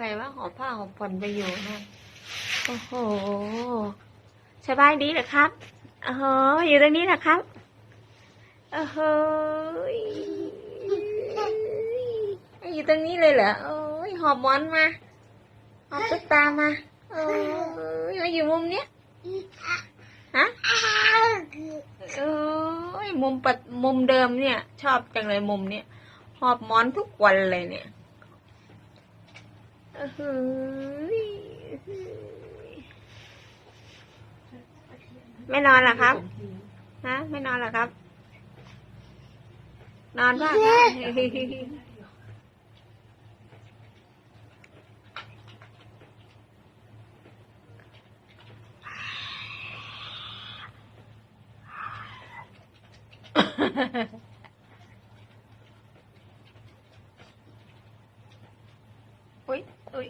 ใครว่าหอบผ้าหอบผ่อนไปอยู่นะโอ้โหสบายดีเหรอครับเอออยู่ตรงนี้เหรอครับเอออยู่ตรงนี้เลยเหรอโอ้ยหอบมอนมาหอบตุ๊กตามาโอ้ยมาอยู่มุมเนี้ยฮะโอ้ยมุมปัดมุมเดิมเนี่ย ชอบจังเลยมุมเนี้ยหอบมอนทุกวันเลยเนี่ย ไม่นอนหรอครับ ฮะ ไม่นอนหรอครับ นอนบ้างนะ อุ้ยอุ้ย